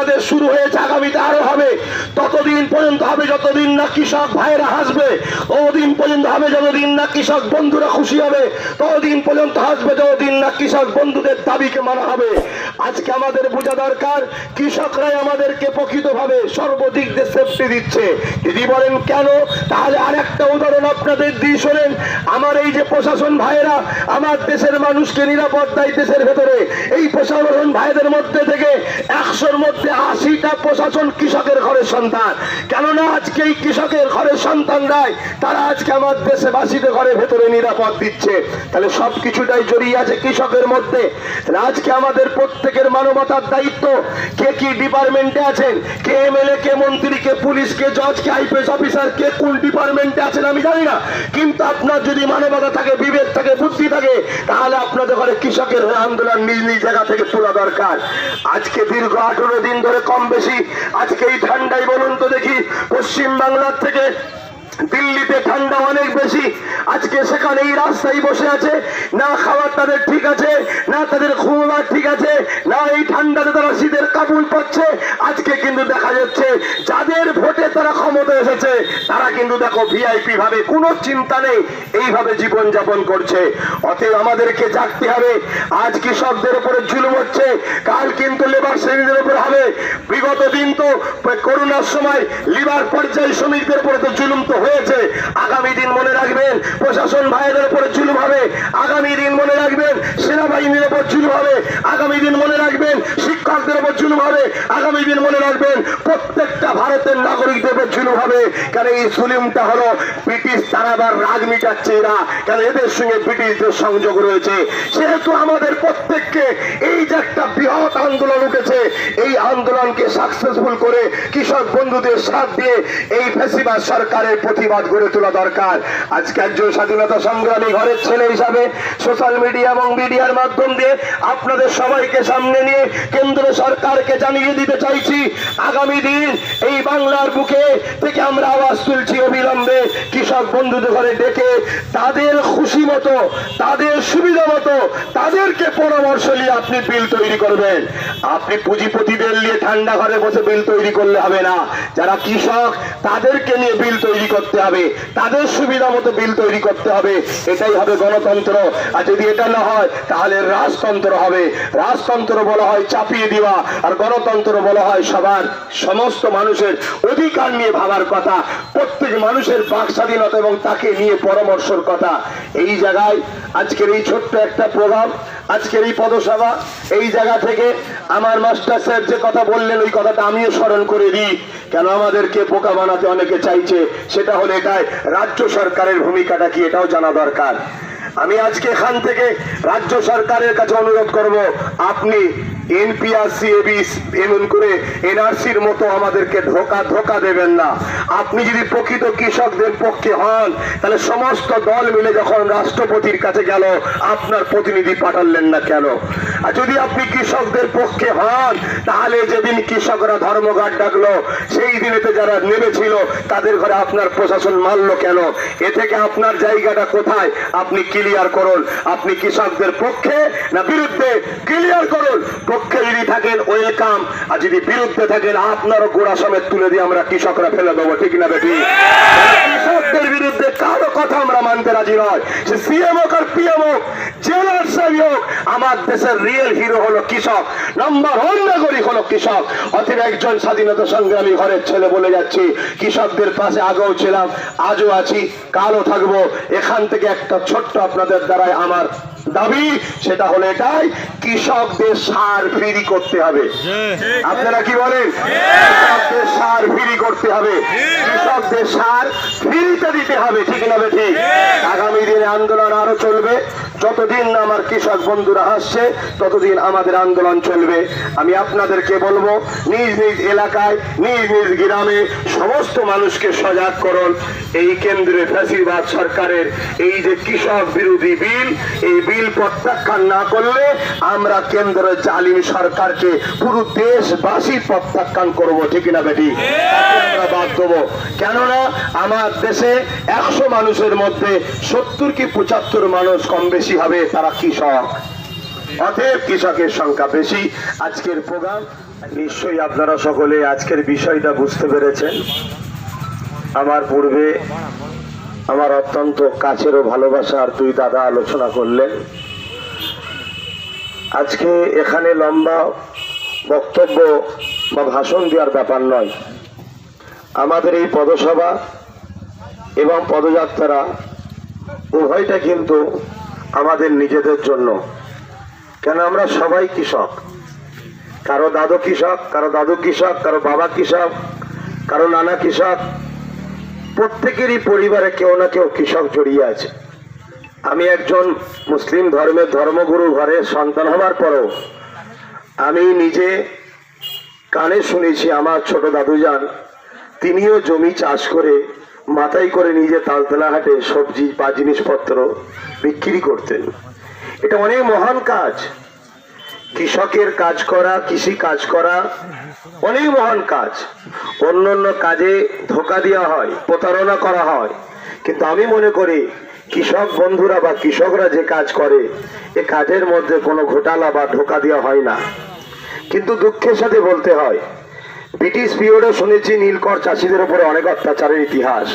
আমাদের শুরু হয়েছে, আগামীতে আরও হবে। ততদিন পর্যন্ত হবে যতদিন না কৃষক ভাইরা হাসবে ওদিন পর্যন্ত হবে যতদিন না কৃষক বন্ধুরা খুশি হবে, ততদিন পর্যন্ত হাসবে, যতদিন না কৃষক বন্ধুদের দাবিকে মানা হবে। আজকে আমাদের বোঝা দরকার, কৃষকরাই আমাদেরকে প্রকৃতভাবে সর্বদিক দিয়ে সেফটি দিচ্ছে। যদি বলেন, কেন? তাহলে আর একটা উদাহরণ আপনাদের দিয়ে শোনেন। আমার এই যে প্রশাসন ভাইয়েরা, আমার দেশের মানুষকে নিরাপদ দেয় দেশের ভেতরে, এই প্রশাসন ভাইদের মধ্যে থেকে একশোর মধ্যে আশিটা প্রশাসন কৃষকের ঘরের সন্তান। কেননা আজকে এই কৃষকের ঘরের সন্তান সন্তানরাই, তারা আজকে আমার দেশে দেশবাসীদের ঘরের ভেতরে নিরাপদ দিচ্ছে। তাহলে সব কিছুটাই জড়িয়ে আছে কৃষকের মধ্যে। তাহলে আজকে আমাদের প্রত্যেকের মানবতার দায়িত্ব। কে কি ডিপার্টমেন্টে আছেন? কে এমএলএ, কে মন্ত্রী, কে পুলিশ, কে জজ, কে আইপিএস অফিসার, কে কোন ডিপার্টমেন্টে আছেন আমি জানি না। কিন্তু আপনার যদি মানবতা থাকে, বিবেক থাকে, বুদ্ধি থাকে, তাহলে আপনাদের ঘরে কৃষকের হয়ে আন্দোলন নিজ নিজ জায়গা থেকে তোলা দরকার। আজকে দীর্ঘ আঠেরো দিন ধরে কম বেশি। আজকে এই ঠান্ডায় বলুন তো দেখি, পশ্চিম বাংলার থেকে দিল্লিতে ঠান্ডা অনেক বেশি। আজকে সেখানে এই রাস্তায় বসে আছে। না খাবার তাদের ঠিক আছে, না তাদের ঘুমাবার ঠিক আছে, না এই ঠান্ডাতে তারা শীতের কাবুল পাচ্ছে। আজকে কিন্তু দেখা যাচ্ছে, যাদের ভোটে তারা ক্ষমতা এসেছে, তারা কিন্তু দেখো ভিআইপি ভাবে কোনো চিন্তা নেই, এইভাবে জীবন যাপন করছে। অতএব আমাদেরকে জাগতে হবে। আজ কৃষকদের উপরে জুলুম হচ্ছে, কাল কিন্তু লেবার শ্রেণীদের উপর হবে। বিগত দিন তো, করোনার সময় লিবার পর্যায়ে শ্রমিকদের উপরে তো জুলুম তো হয়েছে। আগামী দিন মনে রাখবেন, প্রশাসন ভাইদের উপরে জুলুম হবে। আগামী দিন মনে রাখবেন, সেনাবাহিনীর উপর জুলুম হবে। আগামী দিন মনে রাখবেন, শিক্ষকদের উপর জুলুম হবে। আগামী দিন মনে রাখবেন, প্রত্যেকটা ভারতের নাগরিকদের উপর জুলুম হবে। কারণ এই জুলুমটা হলো ব্রিটিশ তারাবার রাগ মিটাচ্ছে এরা কারণ এদের সঙ্গে ব্রিটিশদের সংযোগ রয়েছে? সেহেতু আমাদের প্রত্যেককে এই যে একটা বৃহৎ আন্দোলন উঠেছে, এই আন্দোলনকে সাকসেসফুল করে কৃষক বন্ধুদের সাথ দিয়ে এই ফেসিবাদ সরকারের প্রতিবাদ গড়ে তোলা দরকার। আজকে একজন স্বাধীনতা সংগ্রামী ঘরের ছেলে হিসাবে সোশ্যাল মিডিয়া এবং মিডিয়ার মাধ্যম দিয়ে আপনাদের সবাইকে সামনে নিয়ে কেন্দ্র সরকারকে জানিয়ে দিতে চাইছি, আগামী দিন এই বাংলার বুকে থেকে আমরা আওয়াজ তুলছি অবিলম্বে কৃষক বন্ধুদের ঘরে ডেকে তাদের খুশি মতো, তাদের সুবিধা মতো, তাদেরকে পরামর্শ নিয়ে আপনি বিল তৈরি করবেন। আপনি পুঁজিপতিদের নিয়ে ঠান্ডা ঘরে বসে বিল তৈরি করলে হবে না। যারা কৃষক, তাদেরকে নিয়ে বিল তৈরি করতে হবে। তাদের সুবিধা মতো বিল তৈরি করতে হবে। এটাই হবে গণতন্ত্র। আর যদি এটা না হয়, তাহলে রাজতন্ত্র হবে। রাজতন্ত্র বলা হয় চাপিয়ে দেওয়া। আর গণতন্ত্র বলা হয় সবার সমস্ত মানুষের অধিকার নিয়ে ভাবার কথা। প্রত্যেক মানুষের বাক স্বাধীনতা এবং তাকে নিয়ে পরামর্শর কথা। এই জায়গায় আজকের এই ছোট্ট একটা প্রভাব আজকের এই পদসভা এই জায়গা থেকে আমার মাস্টার স্যার যে কথা বললেন, ওই কথাটা আমিও স্মরণ করে দিই। কেন আমাদেরকে পোকা বানাতে অনেকে চাইছে, সেটা হলে এটাই, রাজ্য সরকারের ভূমিকাটা কি, এটাও জানা দরকার। আমি আজকে এখান থেকে রাজ্য সরকারের কাছে অনুরোধ করব, আপনি এনপিআরসি এমন করে এনআরসির মতো আমাদেরকে ধোকা ধোকা দেবেন না। আপনি যদি প্রকৃত কৃষকদের পক্ষে হন, তাহলে সমস্ত দল মিলে যখন রাষ্ট্রপতির কাছে গেল, আপনার প্রতিনিধি পাঠালেন না কেন? আর যদি আপনি কৃষকদের পক্ষে হন, তাহলে যেদিন কৃষকরা ধর্মঘাট ডাকলো, সেই দিনেতে যারা নেমেছিল, তাদের ঘরে আপনার প্রশাসন মারলো কেন? এ থেকে আপনার জায়গাটা কোথায়? আপনি ক্লিয়ার করুন। আপনি কৃষকদের পক্ষে না বিরুদ্ধে? ক্লিয়ার করুন। পক্ষে যদি থাকেন ওয়েলকাম আর যদি বিরুদ্ধে থাকেন আপনারও গোড়া সমেত তুলে দিয়ে আমরা কৃষকরা ফেলে দেবো ঠিক না বেটি? কৃষকদের বিরুদ্ধে কারও কথা আমরা মানতে রাজি নয়। সে সিএম হোক আর পিএম হোক জেলার সাহেব হোক আমার দেশের রিয়েল হিরো হলো কৃষক। নাম্বার ওয়ান নাগরিক হলো কৃষক। অতএব একজন স্বাধীনতা সংগ্রামী ঘরের ছেলে বলে যাচ্ছি কৃষকদের পাশে আগেও ছিলাম আজও আছি কালও থাকব। এখান থেকে একটা ছোট্ট আপনাদের দ্বারাই আমার দাবি সেটা হলো এটাই কৃষকদের সার ফ্রি করতে হবে। আপনারা কি বলেন? কৃষকদের সার ফ্রি করতে হবে। কৃষকদের সার ফ্রিতে দিতে হবে ঠিক। না বেঠিক আগামী দিনে আন্দোলন আরও চলবে। যতদিন না আমার কৃষক বন্ধুরা আসছে, ততদিন আমাদের আন্দোলন চলবে। আমি আপনাদেরকে বলব, নিজ নিজ এলাকায়, নিজ নিজ গ্রামে সমস্ত মানুষকে সজাগ করুন। এই কেন্দ্রে ফ্যাসিবাদ সরকারের এই যে কৃষক বিরোধী বিল, এই বিল প্রত্যাখ্যান না করলে আমরা কেন্দ্রের জালিম সরকারকে পুরো দেশবাসী প্রত্যাখ্যান করব, ঠিক না বেটি? আমরা বাদ দেবো। কেননা আমার দেশে একশো মানুষের মধ্যে সত্তর কি পঁচাত্তর মানুষ কম বেশি হবে, তারা কৃষক। অতএব কৃষকের সংখ্যা বেশি। আজকের প্রোগ্রাম, নিশ্চয়ই আপনারা সকলে আজকের বিষয়টা বুঝতে পেরেছেন। আমার পূর্বে আমার অত্যন্ত কাছের ও ভালোবাসার দুই দাদা আলোচনা করলেন। আজকে এখানে লম্বা বক্তব্য বা ভাষণ দেওয়ার ব্যাপার নয়। আমাদের এই পদসভা এবং পদযাত্রা, উভয়টা কিন্তু আমাদের নিজেদের জন্য। কেন আমরা সবাই কৃষক? কারও দাদু কৃষক, কারও দাদু কৃষক, কারও বাবা কৃষক, কারও নানা কৃষক। প্রত্যেকেরই পরিবারে কেউ না কেউ কৃষক জড়িয়ে আছে। আমি একজন মুসলিম ধর্মের ধর্মগুরু ঘরের সন্তান হওয়ার পরও আমি নিজে কানে শুনেছি আমার ছোট দাদু যান তিনিও জমি চাষ করে মাথায় করে নিজে তালতলা হাটে সবজি বা জিনিসপত্র বিক্রি করতেন। এটা অনেক মহান কাজ। কৃষকের কাজ করা, কৃষি কাজ করা অনেক মহান কাজ। অন্য অন্য কাজে ধোকা দেওয়া হয়, প্রতারণা করা হয়। কিন্তু আমি মনে করি, কৃষক বন্ধুরা বা কৃষকরা যে কাজ করে, এ কাজের মধ্যে কোনো ঘোটালা বা ধোকা দেওয়া হয় না। কিন্তু দুঃখের সাথে বলতে হয় ব্রিটিশ পিরিয়ডে শুনেছি নীলকর চাষিদের উপরে অনেক অত্যাচারের ইতিহাস।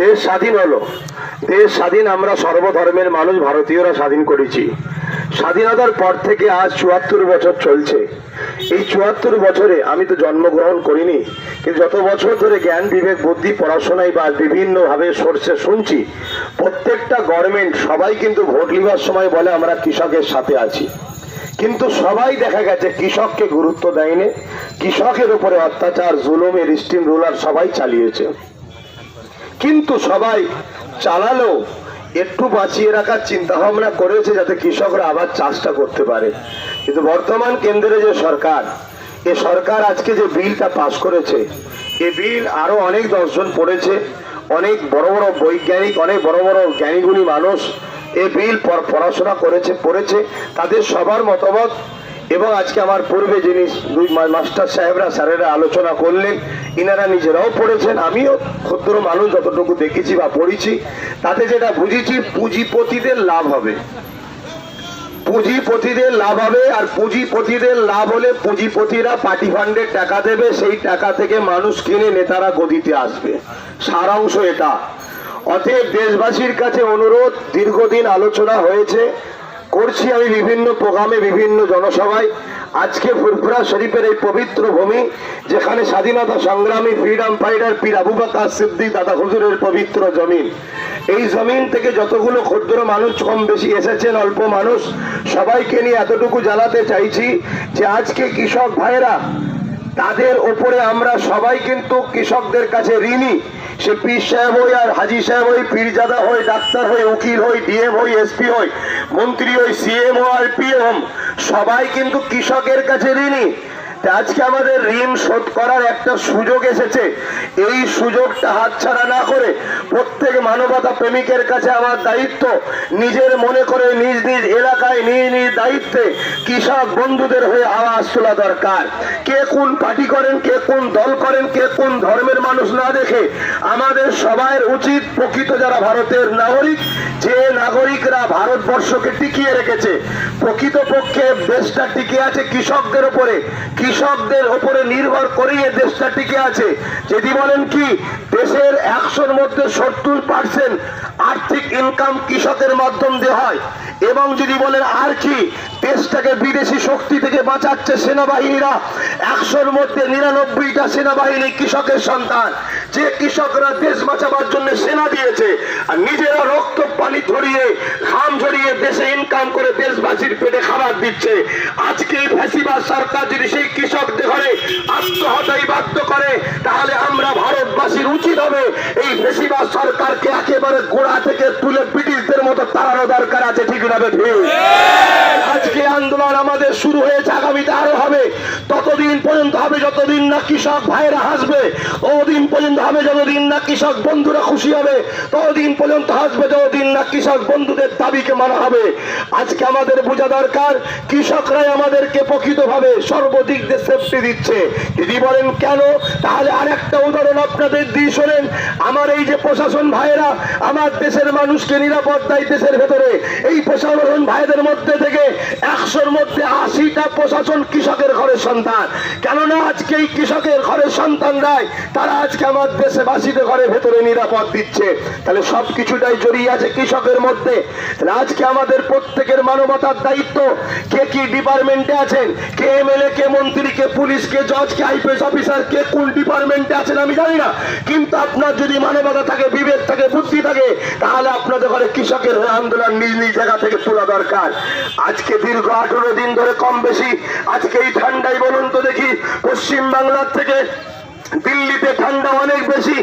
দেশ স্বাধীন হলো। দেশ স্বাধীন আমরা সর্বধর্মের মানুষ, ভারতীয়রা স্বাধীন করেছি। স্বাধীনতার পর থেকে আজ চুয়াত্তর বছর চলছে। এই চুয়াত্তর বছরে আমি তো জন্মগ্রহণ করিনি, কিন্তু যত বছর ধরে জ্ঞান, বিবেক, বুদ্ধি, পড়াশোনায় বা বিভিন্নভাবে সোর্সে শুনছি, প্রত্যেকটা গভর্নমেন্ট সবাই কিন্তু ভোট লিবার সময় বলে আমরা কৃষকের সাথে আছি। কিন্তু সবাই দেখা গেছে কৃষককে গুরুত্ব দেয়নি। কৃষকের উপরে অত্যাচার, জুলুমের স্টিম রুলার সবাই চালিয়েছে। কিন্তু সবাই চালালেও একটু বাঁচিয়ে রাখার চিন্তা ভাবনা করেছে যাতে কৃষকরা আবার চাষটা করতে পারে। কিন্তু বর্তমান কেন্দ্রে যে সরকার, এ সরকার আজকে যে বিলটা পাশ করেছে, এ বিল আরও অনেক দর্শন পড়েছে। অনেক বড় বড় বৈজ্ঞানিক, অনেক বড় বড় জ্ঞানীগুণী মানুষ এ বিল পড়- পড়াশোনা করেছে, পড়েছে, তাদের সবার মতামত এবং আজকে আমার পূর্বে যিনি দুই মাস্টার সাহেবরা, স্যারেরা আলোচনা করলেন, ইনারা নিজেরাও পড়েছেন, আমিও ক্ষুদ্র মানুষ যতটুকু দেখেছি বা পড়েছি, তাতে যেটা বুঝেছি, পুঁজিপতিদের লাভ হবে। পুঁজিপতিদের লাভ হবে আর পুঁজিপতিদের লাভ হলে পুঁজিপতিরা পার্টি ফান্ডের টাকা দেবে, সেই টাকা থেকে মানুষ কিনে নেতারা গদিতে আসবে। সারাংশ এটা। অতএব দেশবাসীর কাছে অনুরোধ, দীর্ঘদিন আলোচনা হয়েছে, করছি আমি বিভিন্ন প্রোগ্রামে, বিভিন্ন জনসভায়। আজকে ফুরফুরা শরীফের এই পবিত্র ভূমি, যেখানে স্বাধীনতা সংগ্রামী ফ্রিডম ফাইটার পীর আবু বাকার সিদ্দিক দাদা হুজুরের পবিত্র জমিন। এই জমিন থেকে যতগুলো ক্ষুদ্র মানুষ কম বেশি এসেছেন, অল্প মানুষ, সবাইকে নিয়ে এতটুকু জানাতে চাইছি যে আজকে কৃষক ভাইরা তাদের ওপরে আমরা সবাই কিন্তু কৃষকদের কাছে ঋণী। সে পীর সাহেব হই আর হাজি সাহেব হই, পীরজাদা হই, ডাক্তার হই, উকিল হই, ডিএম হই, এসপি হই, মন্ত্রী হই, সিএম আর পিএম সবাই কিন্তু কৃষকের কাছে ঋণী। আজকে আমাদের ঋণ শোধ করার একটা সুযোগ এসেছে। এই সুযোগটা হাতছাড়া না করে প্রত্যেক মানবতা প্রেমিকের কাছে আমার দায়িত্ব, নিজের মনে করে নিজ নিজ এলাকায় নিজ নিজ দায়িত্বে কৃষক বন্ধুদের হয়ে আওয়াজ তোলা দরকার। কে কোন পার্টি করেন, কে কোন দল করেন, কে কোন ধর্মের মানুষ না দেখে আমাদের সবাই উচিত প্রকৃত যারা ভারতের নাগরিক, যে নাগরিকরা ভারতবর্ষকে টিকিয়ে রেখেছে, প্রকৃতপক্ষে দেশটা টিকে আছে কৃষকদের উপরে কৃষকদের উপরে নির্ভর করেই দেশটা টিকে আছে। যদি বলেন কি, দেশের একশোর মধ্যে সত্তর পার্সেন্ট আর্থিক ইনকাম কৃষকের মাধ্যম দিয়ে হয়। এবং যদি বলেন আর কি দেশটাকে বিদেশি শক্তি থেকে বাঁচাচ্ছে সেনাবাহিনীরা, একশোর মধ্যে নিরানব্বইটা সেনাবাহিনী কৃষকের সন্তান। যে কৃষকরা দেশ বাঁচাবার জন্য সেনা দিয়েছে, আর নিজেরা রক্ত পানি ঝরিয়ে ঘাম ঝরিয়ে দেশে ইনকাম করে দেশবাসীর পেটে খাবার দিচ্ছে। আজকে এই ফ্যাসিবাদ সরকার যদি সেই কৃষকদের ঘরে আত্মহত্যায় বাধ্য করে, তাহলে আমরা ভারতবাসীর উচিত হবে এই ফ্যাসিবাদ সরকারকে একেবারে গোড়া থেকে তুলে ব্রিটিশদের মতো তাড়ানো দরকার আছে, ঠিক না ঠিক আজকে আন্দোলন আমাদের শুরু হয়েছে, আগামীতে আরও হবে। ততদিন পর্যন্ত হবে যতদিন না কৃষক ভাইরা হাসবে, ততদিন পর্যন্ত হবে যতদিন না কৃষক বন্ধুরা খুশি হবে, ততদিন পর্যন্ত হাসবে, যতদিন না কৃষক বন্ধুদের দাবিকে মানা হবে। আজকে আমাদের বোঝা দরকার, কৃষকরাই আমাদেরকে প্রকৃতভাবে সর্বদিক দিয়ে সেফটি দিচ্ছে। যদি বলেন কেন, তাহলে আরেকটা উদাহরণ আপনাদের দিয়ে শোনেন। আমার এই যে প্রশাসন ভাইয়েরা, আমার দেশের মানুষকে নিরাপদ দেয় দেশের ভেতরে, এই প্রশাসন ভাইদের মধ্যে থেকে একশোর মধ্যে আশিটা প্রশাসন কৃষকের ঘরের সন্তান। কেননা আজকে এই কৃষকের ঘরের সন্তান সন্তানরাই তারা আজকে আমার দেশবাসীদের ঘরে ভেতরে নিরাপদ দিচ্ছে। তাহলে সব কিছুটাই জড়িয়ে আছে কৃষকের মধ্যে। তাহলে আজকে আমাদের প্রত্যেকের মানবতার দায়িত্ব কে কি ডিপার্টমেন্টে আছেন, কে এমএলএ, কে মন্ত্রী, কে পুলিশ, কে জজ, কে আইপিএস অফিসার, কে কোন ডিপার্টমেন্টে আছেন আমি জানি না। কিন্তু আপনার যদি মানবতা থাকে, বিবেক থাকে, বুদ্ধি থাকে, তাহলে আপনাদের ঘরে কৃষকের আন্দোলন নিজ নিজ জায়গা থেকে তোলা দরকার। আজকে দীর্ঘ আঠেরো দিন ধরে কম বেশি। আজকে এই ঠান্ডায় বলুন তো দেখি, পশ্চিম বাংলার থেকে দিল্লিতে ঠান্ডা অনেক বেশি।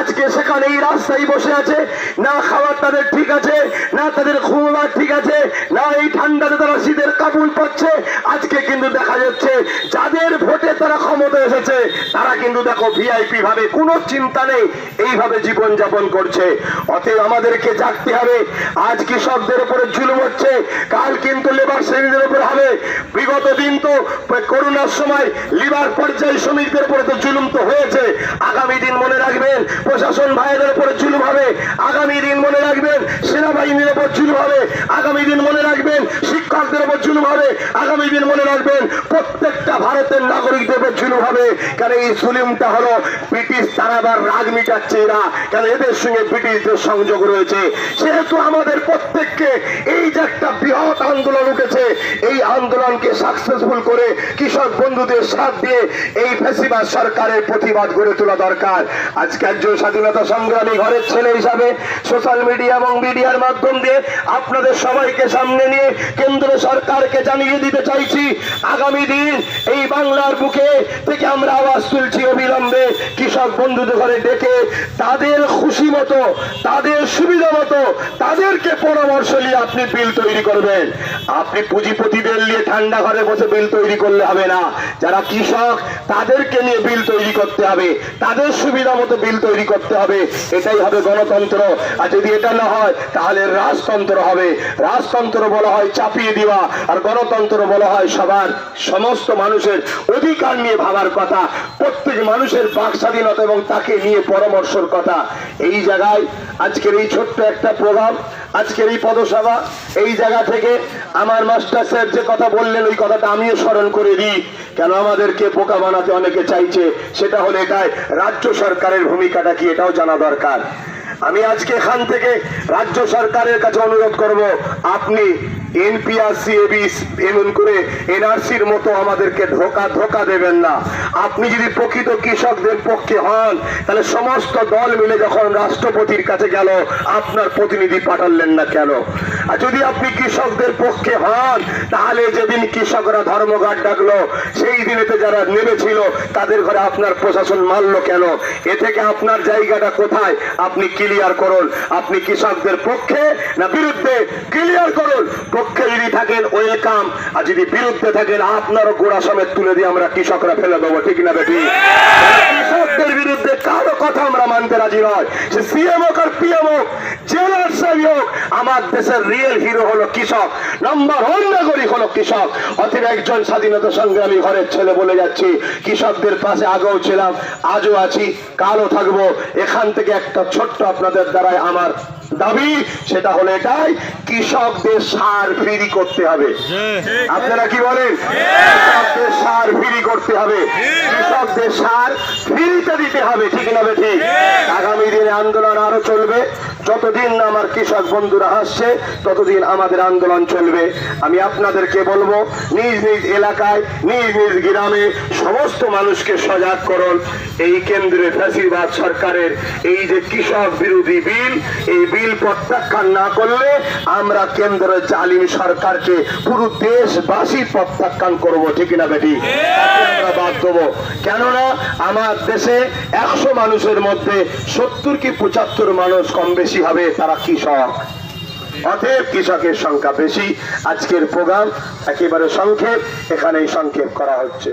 আজকে সেখানে এই রাস্তায় বসে আছে। না খাবার তাদের ঠিক আছে, না তাদের ঘুমাবার ঠিক আছে, না এই ঠান্ডাতে তারা শীতের কাবুল পাচ্ছে আজকে কিন্তু দেখা যাচ্ছে, যাদের ভোটে তারা ক্ষমতা এসেছে, তারা কিন্তু দেখো ভিআইপি ভাবে কোনো চিন্তা নেই, এইভাবে জীবন যাপন করছে। অতএব আমাদেরকে জাগতে হবে। আজ কৃষকদের উপরে জুলুম হচ্ছে, কাল কিন্তু লেবার শ্রেণীদের উপর হবে। বিগত দিন তো, করোনার সময় লিবার পর্যায়ে শ্রমিকদের উপরে তো জুলুম তো হয়েছে। আগামী দিন মনে রাখবেন, প্রশাসন ভাইদের উপরে জুলুম হবে। আগামী দিন মনে রাখবেন, সেনাবাহিনীর উপর জুলুম হবে। আগামী দিন মনে রাখবেন, শিক্ষকদের উপর জুলুম হবে। আগামী দিন মনে রাখবেন, প্রত্যেকটা ভারতের নাগরিকদের উপর জুলুম হবে। কারণ এই জুলুমটা হলো ব্রিটিশ তারাবার রাগ মিটাচ্ছে এরা কারণ এদের সঙ্গে ব্রিটিশদের সংযোগ রয়েছে? সেহেতু আমাদের প্রত্যেককে এই যে একটা বৃহৎ আন্দোলন উঠেছে, এই আন্দোলনকে সাকসেসফুল করে কৃষক বন্ধুদের সাথ দিয়ে এই ফেসিবাদ সরকারের প্রতিবাদ গড়ে তোলা দরকার। আজকে একজন স্বাধীনতা সংগ্রামী ঘরের ছেলে হিসাবে সোশ্যাল মিডিয়া এবং মিডিয়ার মাধ্যম দিয়ে আপনাদের সবাইকে সামনে নিয়ে কেন্দ্র সরকারকে জানিয়ে দিতে চাইছি, আগামী দিন এই বাংলার বুকে থেকে আমরা আওয়াজ তুলছি অবিলম্বে কৃষক বন্ধুদের ঘরে ডেকে তাদের খুশি মতো, তাদের সুবিধা মতো, তাদেরকে পরামর্শ নিয়ে আপনি বিল তৈরি করবেন। আপনি পুঁজিপতিদের নিয়ে ঠান্ডা ঘরে বসে বিল তৈরি করলে হবে না। যারা কৃষক, তাদেরকে নিয়ে বিল তৈরি করতে হবে। তাদের সুবিধা মতো বিল তৈরি করতে হবে। এটাই হবে গণতন্ত্র। আর যদি এটা না হয়, তাহলে রাজতন্ত্র হবে। রাজতন্ত্র বলা হয় চাপিয়ে দেওয়া। আর গণতন্ত্র বলা হয় সবার সমস্ত মানুষের অধিকার নিয়ে ভাবার কথা। প্রত্যেক মানুষের বাক স্বাধীনতা এবং তাকে নিয়ে পরামর্শর কথা। এই জায়গায় আজকের এই ছোট্ট একটা প্রোগ্রাম, আজকের এই পদসভা, এই জায়গা থেকে আমার মাস্টার স্যার যে কথা বললেন, ওই কথাটা আমিও স্মরণ করে দিই। কেন আমাদেরকে বোকা বানাতে অনেকে চাইছে? সেটা হলে এটাই, রাজ্য সরকারের ভূমিকাটা কি, এটাও জানা দরকার। আমি আজকে এখান থেকে রাজ্য সরকারের কাছে অনুরোধ করব, আপনি এনপিআরসি, এবিস, এমন করে এনআরসির মতো আমাদেরকে ধোকা ধোকা দেবেন না। আপনি যদি প্রকৃত কৃষকদের পক্ষে হন, তাহলে সমস্ত দল মিলে যখন রাষ্ট্রপতির কাছে গেল, আপনার প্রতিনিধি পাঠালেন না কেন? যদি আপনি কৃষকদের পক্ষে হন তাহলে যেদিন কৃষকরা ধর্মঘাট ডাকলো সেই দিনেতে যারা নেমেছিল তাদের ঘরে আপনার প্রশাসন মারলো কেন? এ থেকে আপনার জায়গাটা কোথায়? আপনি ক্লিয়ার করুন। আপনি কৃষকদের পক্ষে না বিরুদ্ধে? ক্লিয়ার করুন। পক্ষে যদি থাকেন ওয়েলকাম আর যদি বিরুদ্ধে থাকেন আপনারও গোড়া সমেত তুলে দিয়ে আমরা কৃষকরা ফেলে দেবো ঠিক না বেটি? কৃষকদের বিরুদ্ধে কারও কথা আমরা মানতে রাজি নয়। সে সিএম হোক আর পিএম হোক, জেলার সাহেব হোক, আমার দেশের রিয়েল হিরো হলো কৃষক। নম্বর ওয়ান নাগরিক হলো কৃষক। অথবা একজন স্বাধীনতা সংগ্রামী ঘরের ছেলে বলে যাচ্ছি, কৃষকদের পাশে আগেও ছিলাম, আজও আছি, কালও থাকব। এখান থেকে একটা ছোট্ট আপনাদের দ্বারাই আমার দাবি সেটা হলো এটাই কৃষকদের সার ফ্রি করতে হবে। আপনারা কি বলেন? কৃষকদের সার ফ্রি করতে হবে। কৃষকদের সার ফ্রিতে দিতে হবে ঠিক না ঠিক। আগামী দিনে আন্দোলন আরও চলবে। যতদিন না আমার কৃষক বন্ধুরা আসছে, ততদিন আমাদের আন্দোলন চলবে। আমি আপনাদেরকে বলব, নিজ নিজ এলাকায়, নিজ নিজ গ্রামে সমস্ত মানুষকে সজাগ করুন। এই কেন্দ্রে ফ্যাসিবাদ সরকারের এই যে কৃষক বিরোধী বিল, এই বিল প্রত্যাখ্যান না করলে আমরা কেন্দ্রের জালিম সরকারকে পুরো দেশবাসী প্রত্যাখ্যান করব, ঠিক না বেটি? আমরা বাদ দেবো। কেননা আমার দেশে একশো মানুষের মধ্যে সত্তর কি পঁচাত্তর মানুষ কম বেশি হবে, তারা কৃষক। অতএব কৃষকের সংখ্যা বেশি। আজকের প্রোগ্রাম একেবারে সংক্ষেপ, এখানেই সংক্ষেপ করা হচ্ছে।